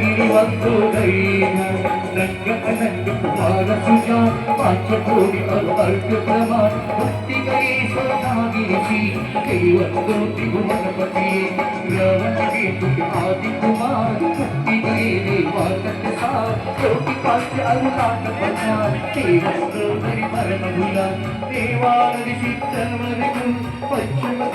गिरिवन्तुदैन रङ्गनन्दकुमारसुजा पाञ्चकोटि अर्घ्यक्रमा भक्तिकै स्वभागिरिषि दैवन्दोति भुवनपति ग्रवणकेतु आदिकुमार भक्तिकै देवानन्दसा ज्योतिपास्य अनुरागपथा देवन्द పరిమరణముల దేవాలది సిద్ధమనకు పశ్చిమ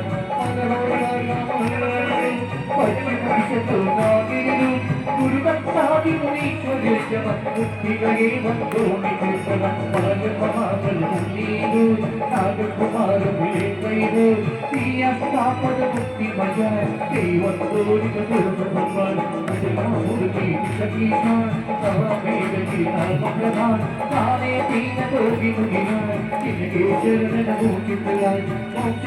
ಸಂಗ ದಿಗ್ಗ ಗೀತ ಅನುಭವ ಕರ್ಣ ಕೈವತ್ತು ಭವಸಾಗರದ ಸುವರ್ಣ ಭದ್ರ ಆಗಿದು ಮೋಕ್ಷ ಪಾವಾಗಿ ಶಿವನದ ಚಿರಗಾಲದಿ ಕರಿಗೆ ಮುಕ್ತಿಗಳಿಗೆ ಒಂದು ಪ್ರಸಾದ ಗುರುದತ್ತಾದಿ ಮುನೀಶ್ವರೇಶ್ವರ ಮುಕ್ತಿಗಳಿಗೆ ಒಂದು ನಿಕೃತನ ಮಹಾಬಲ ನೀರು ನಾಗಕುಮಾರ ವಿಲೇಕೈದು ಪ್ರಿಯ ಸ್ಥಾಪದ ಮುಕ್ತಿ ಮಜ ದೇವತ್ತು ಮೂರ್ತಿ ಸತೀಶ ತವ ಮೇಘಿ ನಾಮ ಪ್ರಧಾನ ತಾನೇ ತೀನ ಕೋಟಿ ಮುಗಿನ ನಿನಗೆ ಚರಣನ ಭೂಚಿತಲ ಮೋಕ್ಷ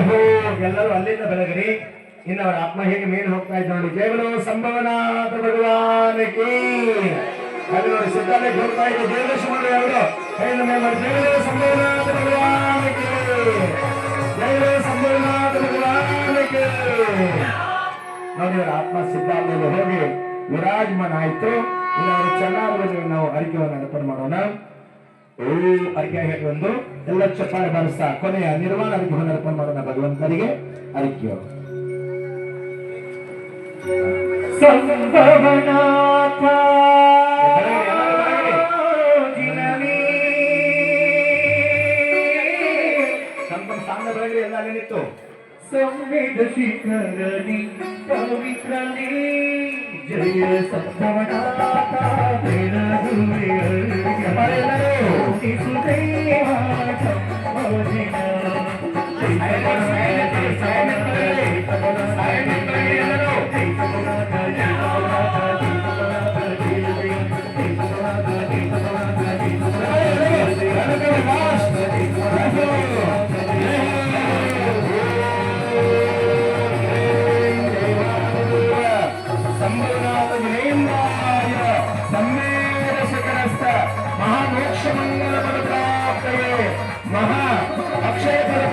ಹೋ ಎಲ್ಲರೂ ಅಲ್ಲಿಂದ ಬೆಳಗರಿ ಇನ್ನು ಅವರ ಆತ್ಮ ಹೇಗೆ ಮೇಲೆ ಹೋಗ್ತಾ ಇದ್ದ ನೋಡಿ ಜಯಗಳು ಸಂಭವನಾಥ ಭಗವಾನಕ್ಕೆ ಅಲ್ಲಿ ನೋಡಿ ಸಿದ್ಧಾಂತ ಹೋಗ್ತಾ ಇದೆ ಜಯಲಕ್ಷ್ಮಿ ಮಂಡ್ರಿ ಅವರು ಕೈಯಿಂದ ಮೇಲೆ ಮಾಡಿ ಜಯಗಳು ಸಂಭವನಾಥ ಭಗವಾನಕ್ಕೆ ಜಯಗಳು ಸಂಭವನಾಥ ಭಗವಾನಕ್ಕೆ ನೋಡಿ ಅವರ ಆತ್ಮ ಸಿದ್ಧಾಂತದಲ್ಲಿ ಹೋಗಿ ವಿರಾಜಮಾನ ಆಯ್ತು. ಅವರ ಚೆನ್ನಾಗಿ ನಾವು ಅರಿಕೆಯನ್ನು ಅರ್ಪಣೆ ಮಾಡೋಣ. ಓ ಅರಿಕೆ ಹೇಳಿ ಒಂದು? ಎಲ್ಲ ಚಪ್ಪಾಳೆ ಬಾರಿಸ್ತಾ ಕೊನೆಯ ನಿರ್ಮಾಣ ಅರಿಕೆಯನ್ನು ಅರ್ಪಣೆ ಮಾಡೋಣ ಭಗವಂತನಿಗೆ. ಅರಿಕೆಯು ಸಂಭವನಾಥ ಸಾಂಗ ಎಲ್ಲ ನಿಂತು संवेद शिखरणी पवित्रने जय संभवनाता महा महाअक्षय